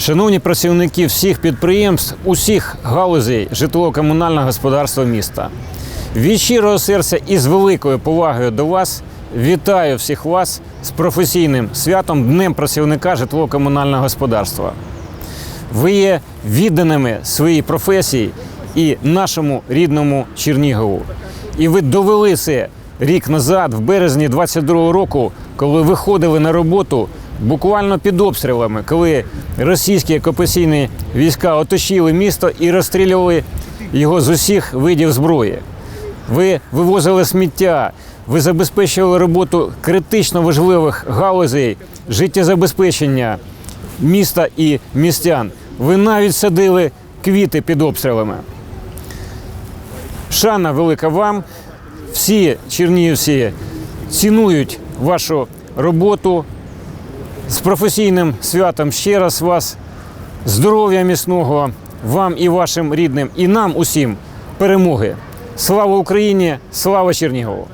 Шановні працівники всіх підприємств, усіх галузей житлово-комунального господарства міста. Від щирого серця і з великою повагою до вас вітаю всіх вас з професійним святом Днем працівника житлово-комунального господарства. Ви є відданими своїй професії і нашому рідному Чернігову. І ви довели це рік назад, в березні 22-го року, коли виходили на роботу буквально під обстрілами, коли російські окупаційні війська оточили місто і розстрілювали його з усіх видів зброї. Ви вивозили сміття, ви забезпечували роботу критично важливих галузей життєзабезпечення міста і містян. Ви навіть садили квіти під обстрілами. Шана велика вам. Всі чернігівці цінують вашу роботу. З професійним святом ще раз вас. Здоров'я міцного вам і вашим рідним, і нам усім перемоги. Слава Україні! Слава Чернігову!